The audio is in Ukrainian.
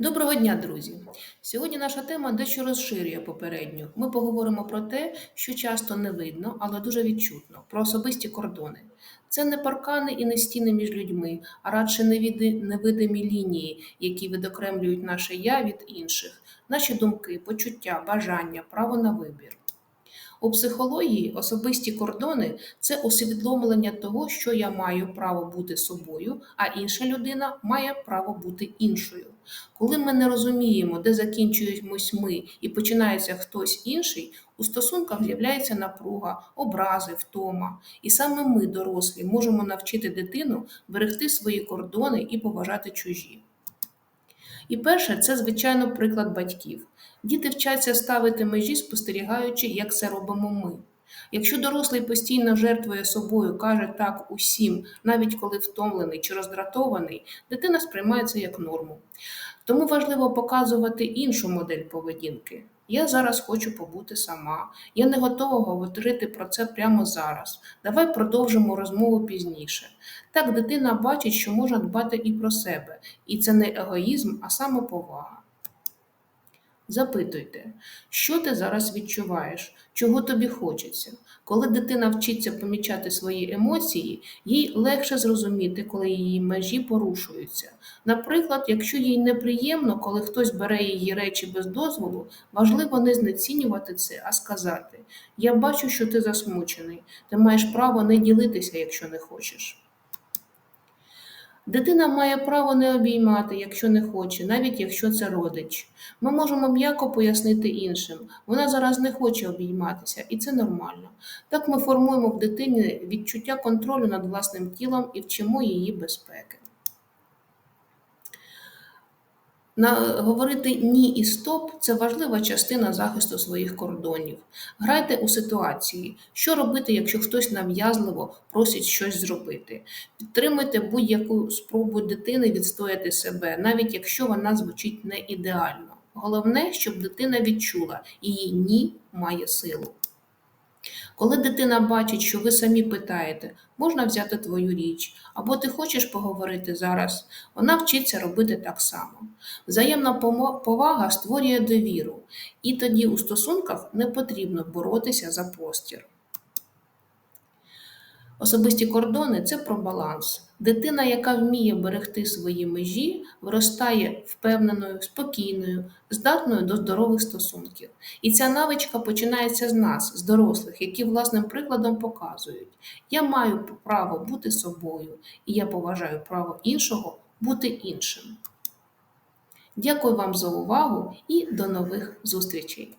Доброго дня, друзі! Сьогодні наша тема дещо розширює попередню. Ми поговоримо про те, що часто не видно, але дуже відчутно, про особисті кордони. Це не паркани і не стіни між людьми, а радше невидимі лінії, які відокремлюють наше я від інших, наші думки, почуття, бажання, право на вибір. У психології особисті кордони це усвідомлення того, що я маю право бути собою, а інша людина має право бути іншою. Коли ми не розуміємо, де закінчуємось ми і починається хтось інший, у стосунках з'являється напруга, образи, втома. І саме ми, дорослі, можемо навчити дитину берегти свої кордони і поважати чужі. І перше, це, звичайно, приклад батьків. Діти вчаться ставити межі, спостерігаючи, як це робимо ми. Якщо дорослий постійно жертвує собою, каже так усім, навіть коли втомлений чи роздратований, дитина сприймає це як норму. Тому важливо показувати іншу модель поведінки. Я зараз хочу побути сама. Я не готова говорити про це прямо зараз. Давай продовжимо розмову пізніше. Так дитина бачить, що можна дбати і про себе, і це не егоїзм, а самоповага. Запитуйте, що ти зараз відчуваєш, чого тобі хочеться. Коли дитина вчиться помічати свої емоції, їй легше зрозуміти, коли її межі порушуються. Наприклад, якщо їй неприємно, коли хтось бере її речі без дозволу, важливо не знецінювати це, а сказати: Я бачу, що ти засмучений, ти маєш право не ділитися, якщо не хочеш. Дитина має право не обіймати, якщо не хоче, навіть якщо це родич. Ми можемо м'яко пояснити іншим. Вона зараз не хоче обійматися, і це нормально. Так ми формуємо в дитині відчуття контролю над власним тілом і вчимо її безпеки. На говорити ні і стоп це важлива частина захисту своїх кордонів. Грайте у ситуації, що робити, якщо хтось нав'язливо просить щось зробити. Підтримуйте будь-яку спробу дитини відстояти себе, навіть якщо вона звучить не ідеально. Головне, щоб дитина відчула, її ні має силу. Коли дитина бачить, що ви самі питаєте, можна взяти твою річ, або ти хочеш поговорити зараз, вона вчиться робити так само. Взаємна повага створює довіру, і тоді у стосунках не потрібно боротися за простір. Особисті кордони це про баланс. Дитина, яка вміє берегти свої межі, виростає впевненою, спокійною, здатною до здорових стосунків. І ця навичка починається з нас, з дорослих, які власним прикладом показують: я маю право бути собою, і я поважаю право іншого бути іншим. Дякую вам за увагу і до нових зустрічей!